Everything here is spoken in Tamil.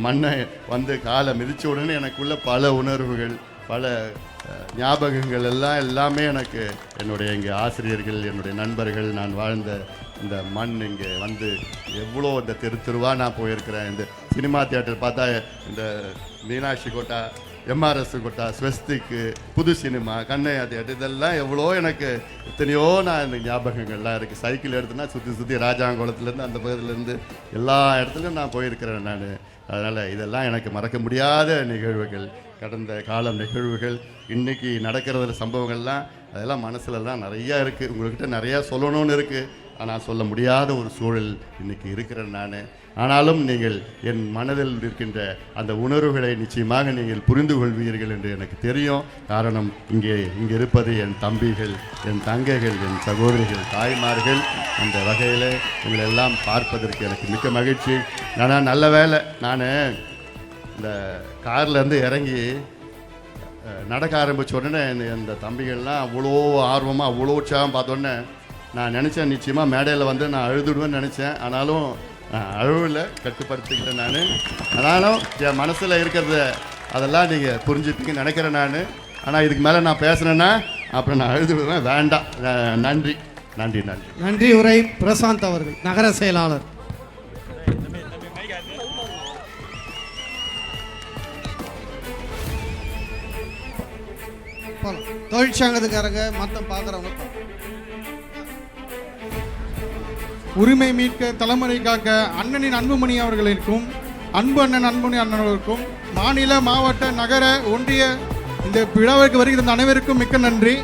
மண்ணை வந்து காலை மிதித்த உடனே எனக்குள்ள பல உணர்வுகள் பல ஞாபகங்கள் எல்லாம் எல்லாமே எனக்கு என்னுடைய இங்கே ஆசிரியர்கள் என்னுடைய நண்பர்கள் நான் வாழ்ந்த இந்த மண் இங்கே வந்து எவ்வளோ இந்த தெரு தெருவாக நான் போயிருக்கிறேன். இந்த சினிமா தியேட்டர் பார்த்தா இந்த மீனாட்சி கோட்டா எம்ஆர்எஸ் கொட்டா ஸ்வஸ்திக்கு புது சினிமா கண்ணையா தேட்டர் இதெல்லாம் எவ்வளோ எனக்கு எத்தனையோ நான் இந்த ஞாபகங்கள்லாம் இருக்குது சைக்கிள் எடுத்துனா சுற்றி சுற்றி ராஜாங்குளத்துலேருந்து அந்த பகுதியிலேருந்து எல்லா இடத்துலையும் நான் போயிருக்கிறேன் நான். அதனால் இதெல்லாம் எனக்கு மறக்க முடியாத நிகழ்வுகள் கடந்த காலம் நிகழ்வுகள் இன்றைக்கி நடக்கிறதுல சம்பவங்கள்லாம் அதெல்லாம் மனசுலலாம் நிறையா இருக்குது உங்கள்கிட்ட நிறையா சொல்லணும்னு இருக்குது ஆனால் சொல்ல முடியாத ஒரு சூழல் இன்றைக்கி இருக்கிறேன் நான். ஆனாலும் நீங்கள் என் மனதில் இருக்கின்ற அந்த உணர்வுகளை நிச்சயமாக நீங்கள் புரிந்து கொள்வீர்கள் என்று எனக்கு தெரியும். காரணம் இங்கே இங்கே இருப்பது என் தம்பிகள் என் தங்கைகள் என் சகோதரிகள் தாய்மார்கள். அந்த வகையில் உங்களை எல்லாம் பார்ப்பதற்கு எனக்கு மிக்க மகிழ்ச்சி. ஆனால் நல்ல வேலை நான் இந்த கார்லேருந்து இறங்கி நடக்க ஆரம்பிச்ச உடனே இந்த தம்பிகள்லாம் அவ்வளோ ஆர்வமாக அவ்வளோ உற்சாகம் பார்த்தோன்னே நான் நினச்சேன் நிச்சயமாக மேடையில் வந்து நான் அழுதுடுவேன்னு நினச்சேன். ஆனாலும் நான் அழுவில் கட்டுப்படுத்திக்கிட்டேன் நான். ஆனாலும் என் மனசில் இருக்கிறத அதெல்லாம் நீங்கள் புரிஞ்சுப்பீங்கன்னு நினைக்கிறேன் நான். ஆனால் இதுக்கு மேலே நான் பேசுனேன்னா அப்புறம் நான் அழுதுடுவேன். வேண்டாம். நன்றி. நன்றி நன்றி. நன்றி உரை பிரசாந்த் அவர்கள் நகர செயலாளர். தொழிற்சங்கத்துக்காரங்க மற்ற பார்க்குறவங்க உரிமை மீட்க தலைமுறை காக்க அண்ணனின் அன்புமணி அவர்களுக்கும் அன்பு அண்ணன் அன்புமணி அண்ணனுக்கும் மாநில மாவட்ட நகர ஒன்றிய இந்த விழாவிற்கு வருகிற அனைவருக்கும் மிக்க நன்றி.